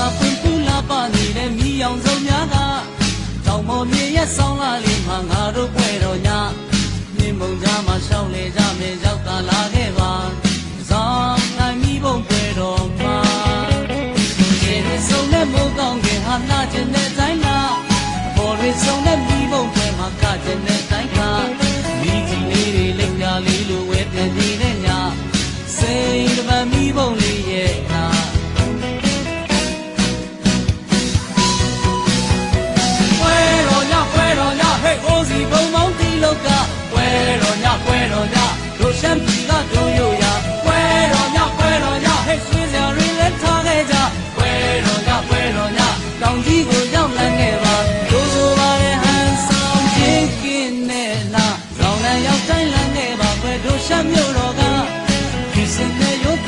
စာပွင့်ပူလာပါနေတဲ့မိအောင်စုံများကတောင်ပေါ်မြေရဲ့ဆောင်းလာလေးမှာငါတို့ပွဲတော်ညမြင်မုံကြားမှာရှောင်းလေကြမယ်ရောက်တာလာခဲ့ပါဇောင်းနိုင်မိဘုံပွဲတော်မှာကျေရစုံနဲ့မိုးကောင်းကင်ဟာနာကျင်တဲ့တိုင်းလားဘော်ရစုံနဲ့မိဘုံပွဲမှာကကျင်တဲ့တိုင်းကမိကြီးလေးတွေလက်ပြလေးလိုဝဲပြန်နေတဲ့ညစိတ်တပံမိဘုံလေးရဲ့နာ ရှမ်းပြည်ကတို့ရိုရပွဲတော်ညပွဲတော်ညဟဲ့ဆွေးစရာတွေလည်းထားခဲ့ကြပွဲတော်ညပွဲတော်ညတောင်ကြီးကိုရောက်လန်းခဲ့ပါတို့ဆိုပါရဲ့ဟန်ဆောင်ချင်းကင်းနဲ့နာလောင်လန်းရောက်တိုင်းလန်းခဲ့ပါပွဲတို့ရှမ်းမြို့တော်ကဒီစင်နဲ့ရုပ်သားတဲ့ပုံလေးပန်းဒီလို